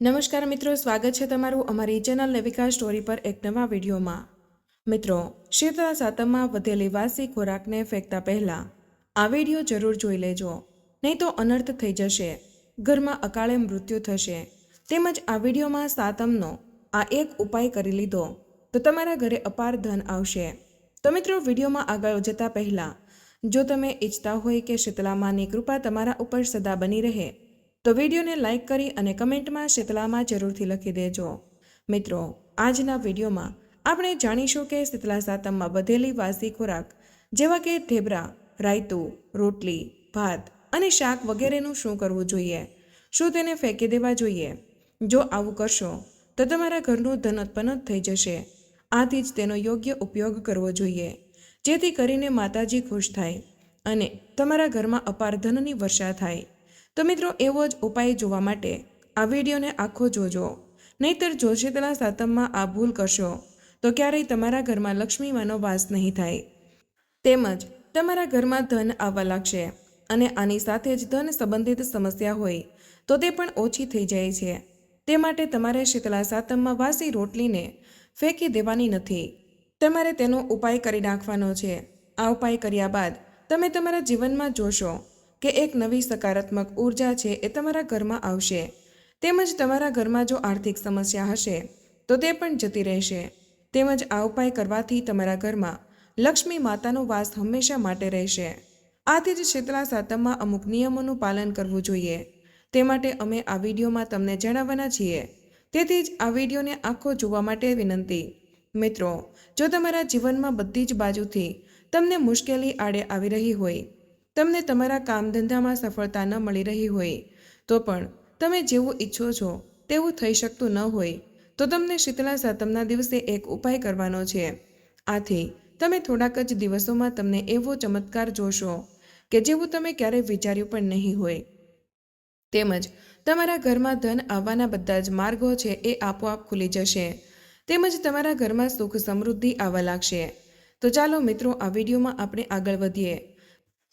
નમસ્કાર મિત્રો, સ્વાગત છે તમારું અમારી ચેનલ લેવિકા સ્ટોરી પર એક નવા વિડીયોમાં. મિત્રો, શીતળા સાતમમાં વધેલી વાસી ખોરાકને ફેંકતા પહેલાં આ વીડિયો જરૂર જોઈ લેજો, નહીં તો અનર્થ થઈ જશે, ઘરમાં અકાળે મૃત્યુ થશે. તેમજ આ વિડીયોમાં સાતમનો આ એક ઉપાય કરી લીધો, તો તમારા ઘરે અપાર ધન આવશે. તો મિત્રો, વિડીયોમાં આગળ જતા પહેલાં, જો તમે ઈચ્છતા હોય કે શીતળામાની કૃપા તમારા ઉપર સદા બની રહે તો વિડીયોને લાઇક કરી અને કમેન્ટમાં શીતલામાં જરૂરથી લખી દેજો. મિત્રો, આજના વિડીયોમાં આપણે જાણીશું કે શીતલા સાતમમાં વધેલી વાસી ખોરાક જેવા કે ઢેબરા, રાયતું, રોટલી, ભાત અને શાક વગેરેનું શું કરવું જોઈએ? શું તેને ફેંકી દેવા જોઈએ? જો આવું કરશો, તો તમારા ઘરનું ધન ઉત્પન્ન થઈ જશે. આથી જ તેનો યોગ્ય ઉપયોગ કરવો જોઈએ, જેથી કરીને માતાજી ખુશ થાય અને તમારા ઘરમાં અપાર ધનની વર્ષા થાય. તો મિત્રો, એવો જ ઉપાય જોવા માટે આ વિડીયોને આખો જોજો. નહીતર જો તેના સાતમમાં આ ભૂલ કરશો, તો ક્યારેય તમારા ઘરમાં લક્ષ્મીમાનો વાસ નહીં થાય. તેમજ તમારા ઘરમાં ધન આવવા લાગશે અને આની સાથે જ ધન સંબંધિત સમસ્યા હોય, તો તે પણ ઓછી થઈ જાય છે. તે માટે તમારે શીતલા સાતમમાં વાસી રોટલીને ફેંકી દેવાની નથી. તમારે તેનો ઉપાય કરી નાખવાનો છે. આ ઉપાય કર્યા બાદ તમે તમારા જીવનમાં જોશો કે એક નવી સકારાત્મક ઊર્જા છે એ તમારા ઘરમાં આવશે. તેમજ તમારા ઘરમાં જો આર્થિક સમસ્યા હશે, તો તે પણ જતી રહેશે. તેમજ આ ઉપાય કરવાથી તમારા ઘરમાં લક્ષ્મી માતાનો વાસ હંમેશા માટે રહેશે. આથી જ શીતળા સાતમમાં અમુક નિયમોનું પાલન કરવું જોઈએ. તે માટે અમે આ વિડીયોમાં તમને જણાવવાના છીએ. તેથી જ આ વિડીયોને આખો જોવા માટે વિનંતી. મિત્રો, જો તમારા જીવનમાં બધી જ બાજુથી તમને મુશ્કેલી આડે આવી રહી હોય તમને તમારા કામ ધંધામાં સફળતા ન મળી રહી હોય, તો પણ તમે જેવું ઈચ્છો છો તેવું થઈ શકતું ન હોય, તો તમને શીતળા સાતમના દિવસે એક ઉપાય કરવાનો છે. આથી, તમે થોડાક જ દિવસોમાં તમને એવો ચમત્કાર જોશો કે જેવું તમે ક્યારેય વિચાર્યું પણ નહીં હોય. તેમજ, તમારા ઘરમાં ધન આવવાના બધા જ માર્ગો છે એ આપોઆપ ખુલી જશે. તેમજ તમારા ઘરમાં સુખ સમૃદ્ધિ આવવા લાગશે. તો ચાલો મિત્રો, આ વિડીયોમાં આપણે આગળ વધીએ.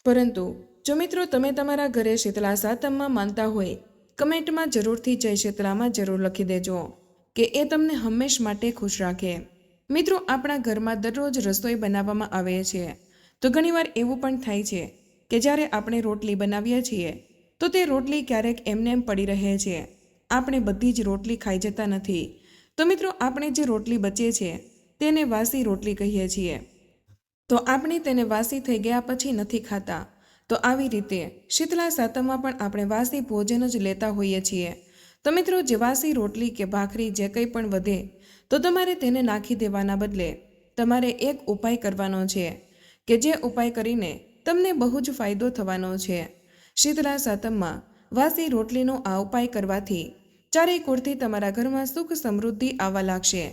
પરંતુ જો મિત્રો તમે તમારા ઘરે શીતળા સાતમમાં માનતા હોય, કમેન્ટમાં જરૂરથી જય શીતળામાં જરૂર લખી દેજો, કે એ તમને હંમેશ માટે ખુશ રાખે. મિત્રો, આપણા ઘરમાં દરરોજ રસોઈ બનાવવામાં આવે છે. તો ઘણીવાર એવું પણ થાય છે કે જ્યારે આપણે રોટલી બનાવીએ છીએ, તો તે રોટલી ક્યારેક એમને એમ પડી રહે છે. આપણે બધી જ રોટલી ખાઈ જતા નથી. તો મિત્રો, આપણે જે રોટલી બચે છે તેને વાસી રોટલી કહીએ છીએ. તો આપણે તેને વાસી થઈ ગયા પછી નથી ખાતા. તો આવી રીતે શીતલા સાતમમાં પણ આપણે વાસી ભોજન જ લેતા હોઈએ છીએ. તો મિત્રો, જે વાસી રોટલી કે ભાખરી જે કંઈ પણ વધે, તો તમારે તેને નાખી દેવાના બદલે તમારે એક ઉપાય કરવાનો છે, કે જે ઉપાય કરીને તમને બહુ જ ફાયદો થવાનો છે. શીતલા સાતમમાં વાસી રોટલીનો આ ઉપાય કરવાથી ચારેય કોરથી તમારા ઘરમાં સુખ સમૃદ્ધિ આવવા લાગશે.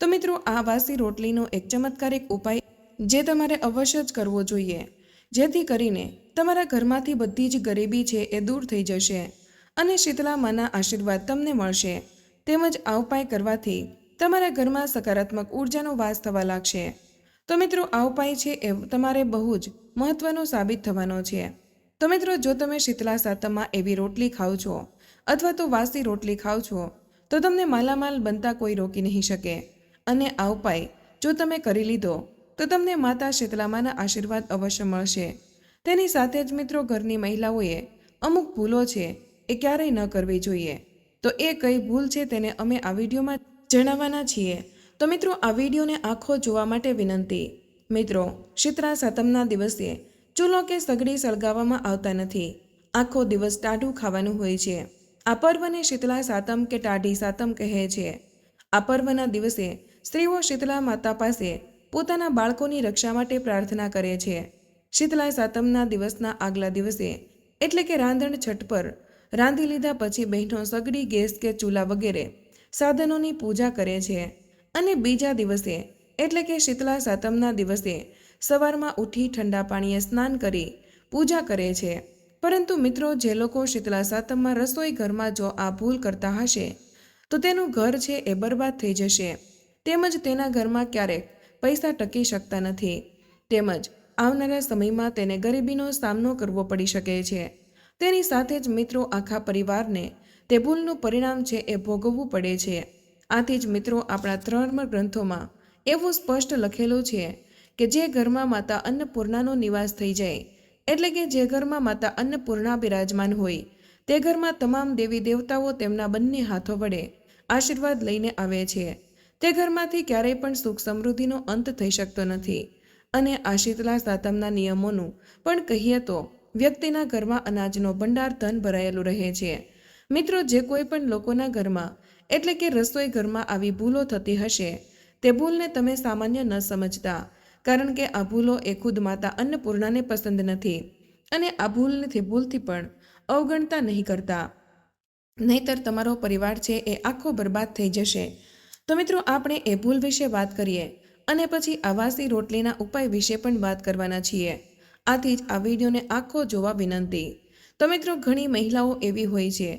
તો મિત્રો, આ વાસી રોટલીનો એક ચમત્કારિક ઉપાય જે તમારે અવશ્ય જ કરવો જોઈએ. જેથી કરીને તમારા ઘરમાંથી બધી જ ગરીબી છે એ દૂર થઈ જશે અને શીતલા માના આશીર્વાદ તમને મળશે. તેમજ આ ઉપાય કરવાથી તમારા ઘરમાં સકારાત્મક ઉર્જાનો વાસ થવા લાગશે. તો મિત્રો, આ ઉપાય છે એ તમારે બહુ જ મહત્વનો સાબિત થવાનો છે. તો મિત્રો, જો તમે શીતલા સાતમમાં એવી રોટલી ખાઓ છો અથવા તો વાસી રોટલી ખાઓ છો, તો તમને માલામાલ બનતા કોઈ રોકી નહીં શકે. અને આ ઉપાય જો તમે કરી લીધો તો તમને માતા શીતલામાના આશીર્વાદ અવશ્ય મળશે. તેની સાથે જ મિત્રો ઘરની મહિલાઓએ અમુક ભૂલો છે એ ક્યારેય ન કરવી જોઈએ. તો એ કઈ ભૂલ છે તેને અમે આ વિડીયોમાં જણાવવાના છીએ. તો મિત્રો, આ વિડીયોને આખો જોવા માટે વિનંતી. મિત્રો શીતળા સાતમના દિવસે ચૂલો કે સગડી સળગાવવામાં આવતા નથી. આખો દિવસ ટાઢું ખાવાનું હોય છે. આ પર્વને શીતળા સાતમ કે ટાઢી સાતમ કહે છે. આ પર્વના દિવસે સ્ત્રીઓ શીતળા માતા પાસે પોતાના બાળકોની રક્ષા માટે પ્રાર્થના કરે છે. શીતલા સાતમના દિવસના આગલા દિવસે, એટલે કે રાંધણ છઠ પર, રાંધી લીધા પછી બહેનો સગડી, ગેસ કે ચૂલા વગેરે સાધનોની પૂજા કરે છે. અને બીજા દિવસે, એટલે કે શીતલા સાતમના દિવસે, સવારમાં ઉઠી ઠંડા પાણીએ સ્નાન કરી પૂજા કરે છે. પરંતુ મિત્રો, જે લોકો શીતલા સાતમમાં રસોઈ ઘરમાં જો આ ભૂલ કરતા હશે, તો તેનું ઘર છે એ બરબાદ થઈ જશે. તેમજ તેના ઘરમાં ક્યારેક પૈસા ટકી શકતા નથી. તેમજ આવનારા સમયમાં તેને ગરીબીનો સામનો કરવો પડી શકે છે. તેની સાથે જ મિત્રો આખા પરિવારને તે ભૂલનું પરિણામ છે એ ભોગવવું પડે છે. આથી જ મિત્રો આપણા ધર્મ ગ્રંથોમાં એવું સ્પષ્ટ લખેલું છે કે જે ઘરમાં માતા અન્નપૂર્ણાનો નિવાસ થઈ જાય, એટલે કે જે ઘરમાં માતા અન્નપૂર્ણા બિરાજમાન હોય, તે ઘરમાં તમામ દેવી દેવતાઓ તેમના બંને હાથો વડે આશીર્વાદ લઈને આવે છે. તે ઘરમાંથી ક્યારેય પણ સુખ સમૃદ્ધિનો અંત થઈ શકતો નથી. અને આ શીતલા સાતમના નિયમોનું પણ કહીએ તો, વ્યક્તિના ઘરમાં અનાજનો ભંડાર ધન ભરાયેલું રહે છે. મિત્રો, જે કોઈ પણ લોકોના ઘરમાં, એટલે કે રસોઈ ઘરમાં આવી ભૂલો થતી હશે, તે ભૂલને તમે સામાન્ય ન સમજતા, કારણ કે આ ભૂલો એ ખુદ માતા અન્નપૂર્ણાને પસંદ નથી. અને આ ભૂલથી ભૂલથી પણ અવગણતા નહીં કરતા. નહીતર તમારો પરિવાર છે એ આખો બરબાદ થઈ જશે. તો મિત્રો, આપણે એ ભૂલ વિશે વાત કરીએ અને પછી આવાસી રોટલીના ઉપાય વિશે પણ વાત કરવાના છીએ. આથી જ આ વિડીયોને આખો જોવા વિનંતી. તો મિત્રો, ઘણી મહિલાઓ એવી હોય છે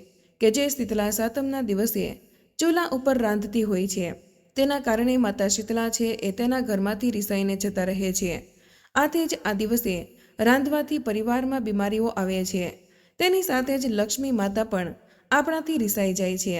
કે જે શીતલા સાતમના દિવસે ચૂલા ઉપર રાંધતી હોય છે. તેના કારણે માતા શીતલા છે એ તેના ઘરમાંથી રિસાઈને જતા રહે છે. આથી જ આ દિવસે રાંધવાથી પરિવારમાં બીમારીઓ આવે છે. તેની સાથે જ લક્ષ્મી માતા પણ આપણાથી રિસાઈ જાય છે.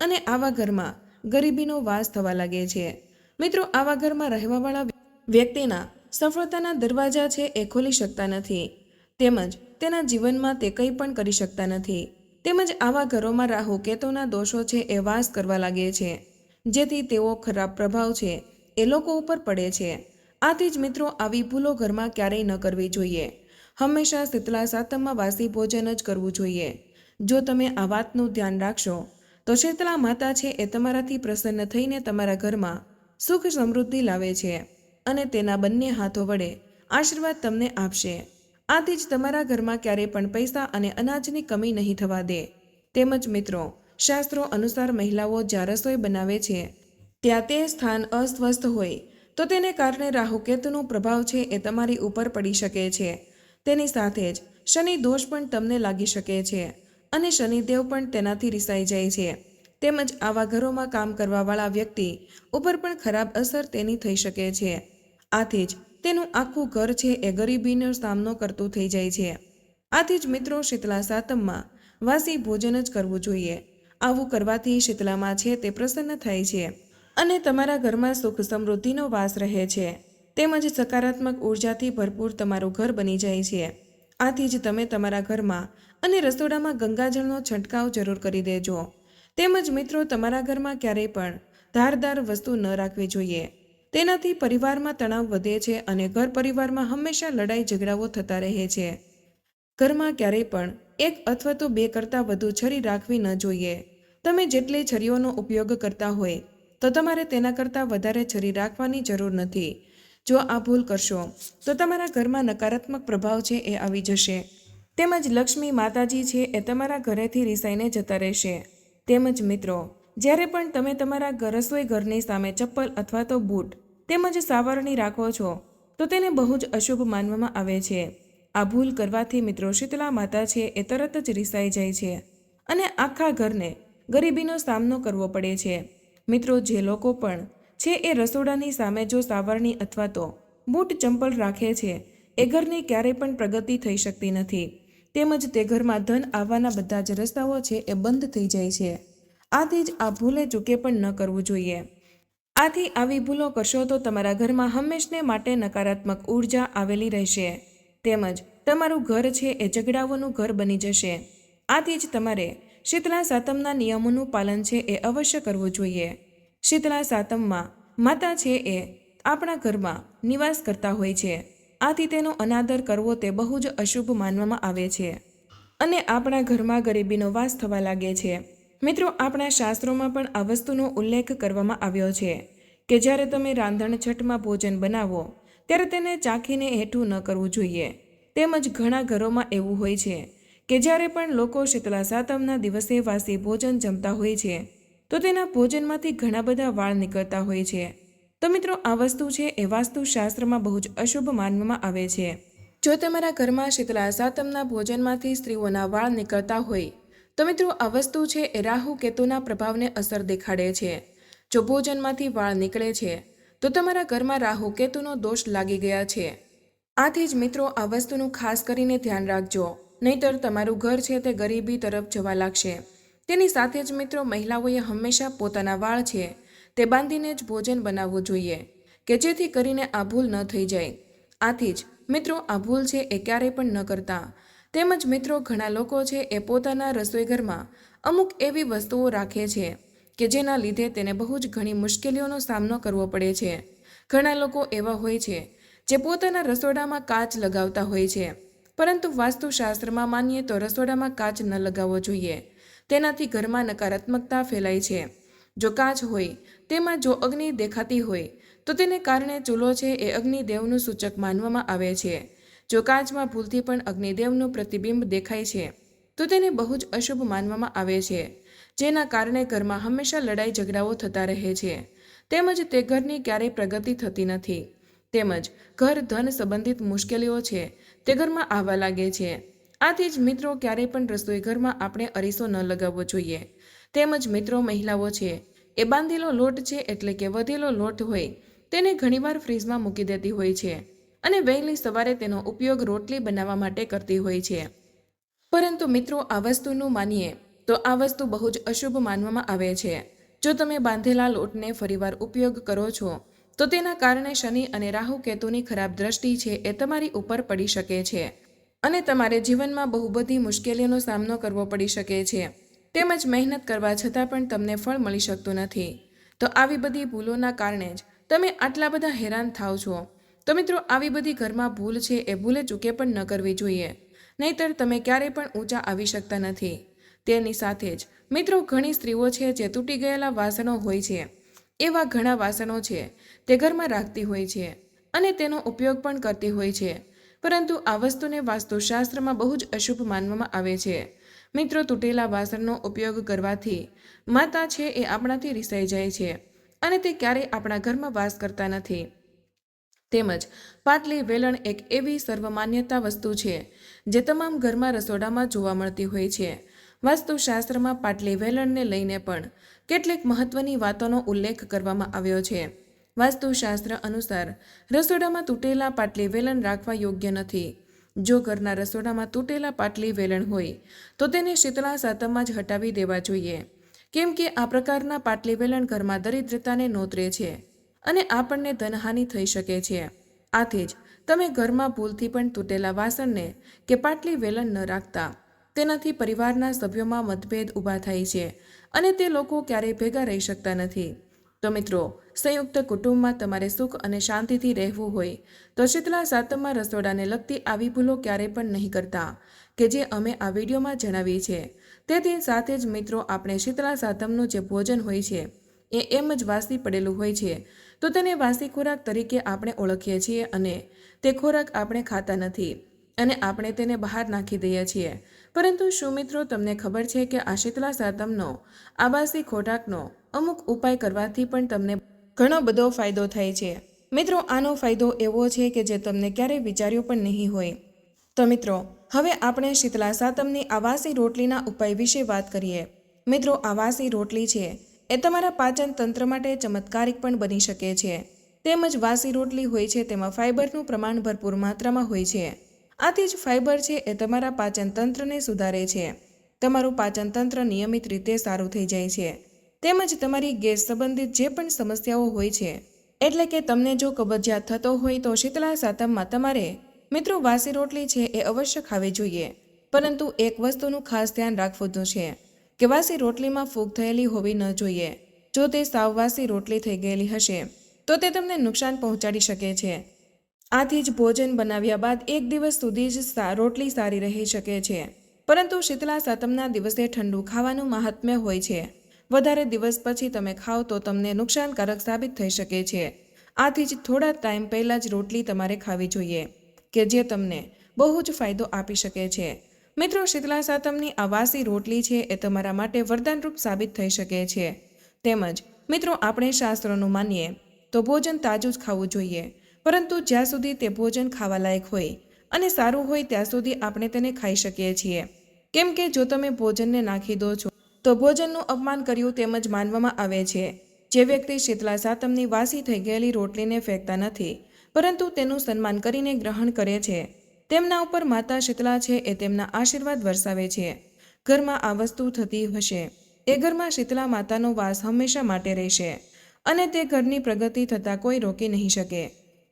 અને આવા ઘરમાં ગરીબીનો વાસ થવા લાગે છે. મિત્રો, આવા ઘરમાં રહેવાવાળા વ્યક્તિના સફળતાના દરવાજા છે એ ખોલી શકતા નથી. તેમજ તેના જીવનમાં તે કંઈ પણ કરી શકતા નથી. તેમજ આવા ઘરોમાં રાહુ કેતુના દોષો છે એ વાસ કરવા લાગે છે. જેથી તેઓ ખરાબ પ્રભાવ છે એ લોકો ઉપર પડે છે. આથી જ મિત્રો, આવી ભૂલો ઘરમાં ક્યારેય ન કરવી જોઈએ. હંમેશા શીતલા સાતમમાં વાસી ભોજન જ કરવું જોઈએ. જો તમે આ વાતનું ધ્યાન રાખશો તો શીતલા માતા છે એ તમારાથી પ્રસન્ન થઈને તમારા ઘરમાં સુખ સમૃદ્ધિ લાવે છે અને તેના બંને હાથો વડે આશીર્વાદ તમને આપશે. આથી જ તમારા ઘરમાં ક્યારેય પણ પૈસા અને અનાજની કમી નહીં થવા દે. તેમજ મિત્રો, શાસ્ત્રો અનુસાર મહિલાઓ જ્યાં રસોઈ બનાવે છે, ત્યાં તે સ્થાન અસ્વસ્થ હોય, તો તેને કારણે રાહુકેતુનો પ્રભાવ છે એ તમારી ઉપર પડી શકે છે. તેની સાથે જ શનિ દોષ પણ તમને લાગી શકે છે. અને શનિદેવ પણ તેનાથી રિસાઈ જાય છે. તેમજ આવા ઘરોમાં કામ કરવાવાળા વ્યક્તિ ઉપર પણ ખરાબ અસર તેની થઈ શકે છે. આથી જ તેનું આખું ઘર છે એ ગરીબીનો સામનો કરતું થઈ જાય છે. આથી જ મિત્રો શીતલા સાતમમાં વાસી ભોજન જ કરવું જોઈએ. આવું કરવાથી શીતલામાં છે તે પ્રસન્ન થાય છે અને તમારા ઘરમાં સુખ સમૃદ્ધિનો વાસ રહે છે. તેમજ સકારાત્મક ઉર્જાથી ભરપૂર તમારું ઘર બની જાય છે. આથી જ તમે તમારા ઘરમાં અને રસોડામાં ગંગાજળનો છંટકાવ જરૂર કરી દેજો. તેમજ મિત્રો, તમારા ઘરમાં ક્યારેય પણ ધારદાર વસ્તુ ન રાખવી જોઈએ. તેનાથી પરિવારમાં તણાવ વધે છે અને ઘર પરિવારમાં હંમેશા લડાઈ ઝઘડાઓ થતા રહે છે. ઘરમાં ક્યારેય પણ એક અથવા તો બે કરતાં વધુ છરી રાખવી ન જોઈએ. તમે જેટલી છરીઓનો ઉપયોગ કરતા હોય, તો તમારે તેના કરતાં વધારે છરી રાખવાની જરૂર નથી. જો આ ભૂલ કરશો, તો તમારા ઘરમાં નકારાત્મક પ્રભાવ છે એ આવી જશે. તેમજ લક્ષ્મી માતાજી છે એ તમારા ઘરેથી રિસાઈને જતા રહેશે. તેમજ મિત્રો, જ્યારે પણ તમે તમારા રસોઈ ઘરની સામે ચપ્પલ અથવા તો બૂટ તેમજ સાવરણી રાખો છો, તો તેને બહુ જ અશુભ માનવામાં આવે છે. આ ભૂલ કરવાથી મિત્રો શીતલા માતા છે એ તરત જ રિસાઈ જાય છે અને આખા ઘરને ગરીબીનો સામનો કરવો પડે છે. મિત્રો, જે લોકો પણ છે એ રસોડાની સામે જો સાવરણી અથવા તો બૂટ ચંપલ રાખે છે, એ ઘરની ક્યારેય પણ પ્રગતિ થઈ શકતી નથી. તેમજ તે ઘરમાં ધન આવવાના બધા જ રસ્તાઓ છે એ બંધ થઈ જાય છે. આથી જ આ ભૂલે ચૂકે પણ ન કરવું જોઈએ. આથી આવી ભૂલો કરશો તો તમારા ઘરમાં હંમેશને માટે નકારાત્મક ઊર્જા આવેલી રહેશે. તેમજ તમારું ઘર છે એ ઝઘડાઓનું ઘર બની જશે. આથી જ તમારે શીતલા સાતમના નિયમોનું પાલન છે એ અવશ્ય કરવું જોઈએ. શીતલા સાતમમાં માતા છે એ આપણા ઘરમાં નિવાસ કરતા હોય છે. આથી તેનો અનાદર કરવો તે બહુ જ અશુભ માનવામાં આવે છે. અને આપણા ઘરમાં ગરીબીનો વાસ થવા લાગે છે. મિત્રો, આપણા શાસ્ત્રોમાં પણ આ વસ્તુનો ઉલ્લેખ કરવામાં આવ્યો છે કે જ્યારે તમે રાંધણ છઠમાં ભોજન બનાવો, ત્યારે તેને ચાખીને હેઠું ન કરવું જોઈએ. તેમજ ઘણા ઘરોમાં એવું હોય છે કે જ્યારે પણ લોકો શીતલા સાતમના દિવસે વાસી ભોજન જમતા હોય છે, તો તેના ભોજનમાંથી ઘણા બધા વાળ નીકળતા હોય છે. તો મિત્રો, આ વસ્તુ છે એ વાસ્તુશાસ્ત્રમાં બહુ જ અશુભ માનવામાં આવે છે. જો તમારા ઘરમાં શીતલા સાતમના ભોજનમાંથી સ્ત્રીઓના વાળ નીકળતા હોય, તો મિત્રો, આ વસ્તુ છે એ રાહુ કેતુના પ્રભાવને અસર દેખાડે છે. જો ભોજનમાંથી વાળ નીકળે છે, તો તમારા ઘરમાં રાહુ કેતુનો દોષ લાગી ગયા છે. આથી જ મિત્રો, આ વસ્તુનું ખાસ કરીને ધ્યાન રાખજો. નહીતર તમારું ઘર છે તે ગરીબી તરફ જવા લાગશે. તેની સાથે જ મિત્રો, મહિલાઓએ હંમેશા પોતાના વાળ છે તે બાંધીને જ ભોજન બનાવવું જોઈએ, કે જેથી કરીને આ ભૂલ ન થઈ જાય. આથી જ મિત્રો, આ ભૂલ છે એ ક્યારેય પણ ન કરતા. તેમજ મિત્રો, ઘણા લોકો છે એ પોતાના રસોઈઘરમાં અમુક એવી વસ્તુઓ રાખે છે, કે જેના લીધે તેને બહુ જ ઘણી મુશ્કેલીઓનો સામનો કરવો પડે છે. ઘણા લોકો એવા હોય છે, જે પોતાના રસોડામાં કાચ લગાવતા હોય છે, પરંતુ વાસ્તુશાસ્ત્રમાં માનીએ તો રસોડામાં કાચ ન લગાવવો જોઈએ. તેનાથી ઘરમાં નકારાત્મકતા ફેલાય છે. જો કાચ હોય, તેમાં જો અગ્નિ દેખાતી હોય, તો તેને કારણે ચૂલો છે એ અગ્નિદેવનું સૂચક માનવામાં આવે છે. જો કાચમાં ભૂલથી પણ અગ્નિદેવનું પ્રતિબિંબ દેખાય છે, તો તેને બહુ જ અશુભ માનવામાં આવે છે, જેના કારણે ઘરમાં હંમેશા લડાઈ ઝઘડાઓ થતા રહે છે. તેમજ તે ઘરની ક્યારેય પ્રગતિ થતી નથી. તેમજ ઘર ધન સંબંધિત મુશ્કેલીઓ છે, તે ઘરમાં આવવા લાગે છે. આથી જ મિત્રો, ક્યારેય પણ રસોઈ ઘરમાં આપણે અરીસો ન લગાવવો જોઈએ. તેમજ મિત્રો મહિલાઓ છે. એ બાંધેલો લોટ છે એટલે કે વધેલો લોટ હોય, તેને ઘણીવાર ફ્રીજમાં મૂકી દેતી હોય છે અને વહેલી સવારે તેનો ઉપયોગ રોટલી બનાવવા માટે કરતી હોય છે. પરંતુ મિત્રો, આ વસ્તુનું માનીએ તો આ વસ્તુ બહુ જ અશુભ માનવામાં આવે છે. જો તમે બાંધેલા લોટને ફરીવાર ઉપયોગ કરો છો, તો તેના કારણે શનિ અને રાહુ કેતુની ખરાબ દ્રષ્ટિ છે એ તમારી ઉપર પડી શકે છે અને તમારે જીવનમાં બહુ બધી મુશ્કેલીઓનો સામનો કરવો પડી શકે છે. તેમજ મહેનત કરવા છતાં પણ તમને ફળ મળી શકતું નથી. તો આવી બધી ભૂલોના કારણે જ તમે આટલા બધા હેરાન થાવ છો. તો મિત્રો, આવી બધી ઘરમાં ભૂલ છે એ ભૂલે ચૂકે પણ ન કરવી જોઈએ. નહીતર તમે ક્યારેય પણ ઊંચા આવી શકતા નથી. તેની સાથે જ મિત્રો, ઘણી સ્ત્રીઓ છે જે તૂટી ગયેલા વાસણો હોય છે. એવા ઘણા વાસણો છે તે ઘરમાં રાખતી હોય છે અને તેનો ઉપયોગ પણ કરતી હોય છે. પરંતુ આ વસ્તુને વાસ્તુશાસ્ત્રમાં બહુ જ અશુભ માનવામાં આવે છે. મિત્રો, તૂટેલા વાસણનો ઉપયોગ કરવાથી માતા છે એ આપણાથી રિસાઈ જાય છે અને તે ક્યારેય આપણા ઘરમાં વાસ કરતા નથી. તેમજ પાટલી વેલણ એક એવી સર્વમાન્યતા વસ્તુ છે જે તમામ ઘરમાં રસોડામાં જોવા મળતી હોય છે. વાસ્તુશાસ્ત્રમાં પાટલી વેલણને લઈને પણ કેટલીક મહત્વની વાતોનો ઉલ્લેખ કરવામાં આવ્યો છે. વાસ્તુશાસ્ત્ર અનુસાર રસોડામાં તૂટેલા પાટલી વેલણ રાખવા યોગ્ય નથી. જો ઘરના રસોડામાં તૂટેલા પાટલી વેલણ હોય, તો તેને શીતળા સાતમમાં જ હટાવી દેવા જોઈએ. કેમ કે આ પ્રકારના પાટલી વેલણ ઘરમાં દરિદ્રતાને નોતરે છે અને આપણને ધનહાનિ થઈ શકે છે. આથી જ તમે ઘરમાં ભૂલથી પણ તૂટેલા વાસણને કે પાટલી વેલણ ન રાખતા, તેનાથી પરિવારના સભ્યોમાં મતભેદ ઊભા થાય છે અને તે લોકો ક્યારેય ભેગા રહી શકતા નથી. તો મિત્રો, સંયુક્ત કુટુંબમાં તમારે સુખ અને શાંતિથી રહેવું હોય. તો શીતલા સાતમમાં રસોડાને લગતી આવી ભૂલો ક્યારેય પણ નહીં કરતા, કે જે અમે આ વિડીયોમાં જણાવી છે તેથી સાથે જ મિત્રો, આપણે શીતલા સાતમનું જે ભોજન હોય છે, એ એમ જ વાસી પડેલું હોય છે. તો તેને વાસી ખોરાક તરીકે આપણે ઓળખીએ છીએ અને તે ખોરાક આપણે ખાતા નથી અને આપણે તેને બહાર નાખી દઈએ છીએ. પરંતુ શું મિત્રો તમને ખબર છે કે આ શીતલા સાતમનો આવાસી ખોરાકનો અમુક ઉપાય કરવાથી પણ તમને ઘણો બધો ફાયદો થાય છે? મિત્રો, આનો ફાયદો એવો છે કે જે તમને ક્યારેય વિચાર્યો પણ નહીં હોય. તો મિત્રો, હવે આપણે શીતલા સાતમની આવાસી રોટલીના ઉપાય વિશે વાત કરીએ. મિત્રો, આવાસી રોટલી છે, એ તમારા પાચન તંત્ર માટે ચમત્કારિક પણ બની શકે છે. તેમજ વાસી રોટલી હોય છે, તેમાં ફાઇબરનું પ્રમાણ ભરપૂર માત્રામાં હોય છે. આથી જ ફાઇબર છે એ તમારા પાચન તંત્રને સુધારે છે. તમારું પાચન તંત્ર નિયમિત રીતે સારું થઈ જાય છે. તેમજ તમારી ગેસ સંબંધિત જે પણ સમસ્યાઓ હોય છે, એટલે કે તમને જો કબજિયાત થતો હોય તો શીતળા સાતમમાં તમારે, મિત્રો વાસી રોટલી છે એ અવશ્ય ખાવી જોઈએ. પરંતુ એક વસ્તુનું ખાસ ધ્યાન રાખવું છે, કે વાસી રોટલીમાં ફૂગ થયેલી હોવી ન જોઈએ. જો તે સાવ વાસી રોટલી થઈ ગયેલી હશે, તો તે તમને નુકસાન પહોંચાડી શકે છે. આથી જ ભોજન બનાવ્યા બાદ એક દિવસ સુધી જ રોટલી સારી રહી શકે છે. પરંતુ શીતલા સાતમના દિવસે ઠંડુ ખાવાનું મહાત્મ્ય હોય છે. વધારે દિવસ પછી તમે ખાઓ તો તમને નુકસાનકારક સાબિત થઈ શકે છે. આથી જ થોડા ટાઈમ પહેલાં જ રોટલી તમારે ખાવી જોઈએ, કે જે તમને બહુ જ ફાયદો આપી શકે છે. મિત્રો, શીતલા સાતમની આ વાસી રોટલી છે એ તમારા માટે વરદાનરૂપ સાબિત થઈ શકે છે. તેમજ, મિત્રો, આપણે શાસ્ત્રોનું માનીએ, તો ભોજન તાજું જ ખાવું જોઈએ. પરંતુ જ્યાં સુધી તે ભોજન ખાવાલાયક હોય અને સારું હોય ત્યાં સુધી આપણે તેને ખાઈ શકીએ છીએ. કેમ કે જો તમે ભોજનને નાખી દો છો, તો ભોજનનું અપમાન કર્યું તેમજ માનવામાં આવે છે. જે વ્યક્તિ શીતલા સાતમની વાસી થઈ ગયેલી રોટલીને ફેંકતા નથી, પરંતુ તેનું સન્માન કરીને ગ્રહણ કરે છે. તેમના ઉપર માતા શીતલા છે એ તેમના આશીર્વાદ વરસાવે છે. ઘરમાં આ વસ્તુ થતી હશે. એ ઘરમાં શીતલા માતાનો વાસ હંમેશા માટે રહેશે અને તે ઘરની પ્રગતિ થતાં કોઈ રોકી નહીં શકે.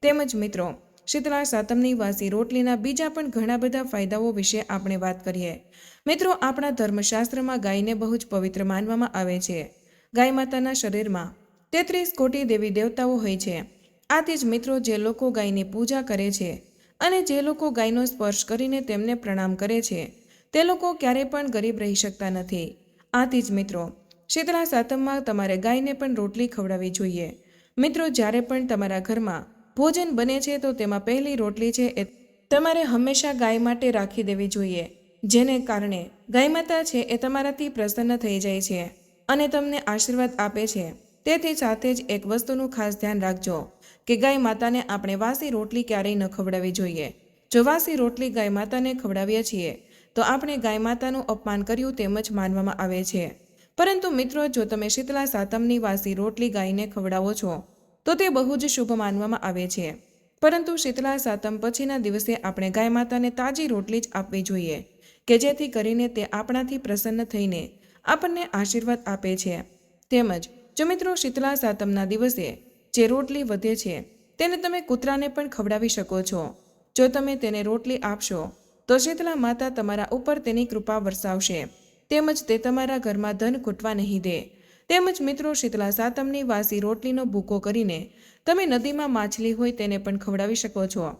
તેમજ મિત્રો, શીતળા સાતમની વાસી રોટલીના બીજા પણ ઘણા બધા ફાયદાઓ વિશે આપણે વાત કરીએ. મિત્રો, આપણા ધર્મશાસ્ત્રમાં ગાયને બહુ જ પવિત્ર માનવામાં આવે છે. ગાય માતાના શરીરમાં તેત્રીસ કોટી દેવી દેવતાઓ હોય છે. આથી જ મિત્રો, જે લોકો ગાયની પૂજા કરે છે અને જે લોકો ગાયનો સ્પર્શ કરીને તેમને પ્રણામ કરે છે, તે લોકો ક્યારેય પણ ગરીબ રહી શકતા નથી. આથી જ મિત્રો, શીતળા સાતમમાં તમારે ગાયને પણ રોટલી ખવડાવવી જોઈએ. મિત્રો, જ્યારે પણ તમારા ઘરમાં ભોજન બને છે તો તેમાં પહેલી રોટલી છે એ તમારે હંમેશા ગાય માટે રાખી દેવી જોઈએ. જેને કારણે ગાય માતા છે એ તમારાથી પ્રસન્ન થઈ જાય છે અને તમને આશીર્વાદ આપે છે. તેથી સાથે જ એક વસ્તુનું ખાસ ધ્યાન રાખજો કે ગાય માતાને આપણે વાસી રોટલી ક્યારેય ન ખવડાવવી જોઈએ. જો વાસી રોટલી ગાય માતાને ખવડાવીએ છીએ, તો આપણે ગાય માતાનું અપમાન કર્યું તેમજ માનવામાં આવે છે. પરંતુ મિત્રો, જો તમે શીતલા સાતમની વાસી રોટલી ગાયને ખવડાવો છો તો તે બહુ જ શુભ માનવામાં આવે છે. પરંતુ શીતલા સાતમ પછીના દિવસે આપણે ગાય માતાને તાજી રોટલી જ આપવી જોઈએ, કે જેથી કરીને તે આપણાથી પ્રસન્ન થઈને આપણને આશીર્વાદ આપે છે. તેમજ, જો મિત્રો શીતલા સાતમના દિવસે જે રોટલી વધે છે, તેને તમે કૂતરાને પણ ખવડાવી શકો છો. જો તમે તેને રોટલી આપશો, તો શીતલા માતા તમારા ઉપર તેની કૃપા વરસાવશે. તેમજ તે તમારા ઘરમાં ધન ખૂટવા નહીં દે તેમજ મિત્રો શીતલા સાતમની વાસી રોટલીનો ભૂકો કરીને તમે નદીમાં માછલી હોય તેને પણ ખવડાવી શકો છો.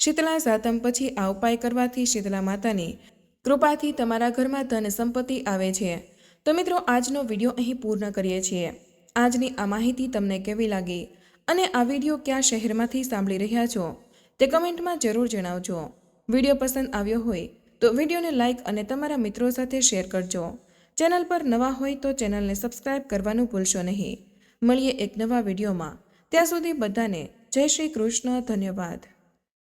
શીતલા સાતમ પછી આ ઉપાય કરવાથી શીતલા માતાની કૃપાથી તમારા ઘરમાં ધન સંપત્તિ આવે છે. તો મિત્રો, આજનો વીડિયો અહીં પૂર્ણ કરીએ છીએ. આજની આ માહિતી તમને કેવી લાગી અને આ વીડિયો કયા શહેરમાંથી સાંભળી રહ્યા છો તે કમેન્ટમાં જરૂર જણાવજો. વીડિયો પસંદ આવ્યો હોય તો વિડીયોને લાઇક અને તમારા મિત્રો સાથે શેર કરજો. ચેનલ પર નવા હોય તો ચેનલને સબસ્ક્રાઇબ કરવાનું ભૂલશો નહીં. મળીએ એક નવા વિડીયોમાં. ત્યાં સુધી બધાને જય શ્રી કૃષ્ણ, ધન્યવાદ.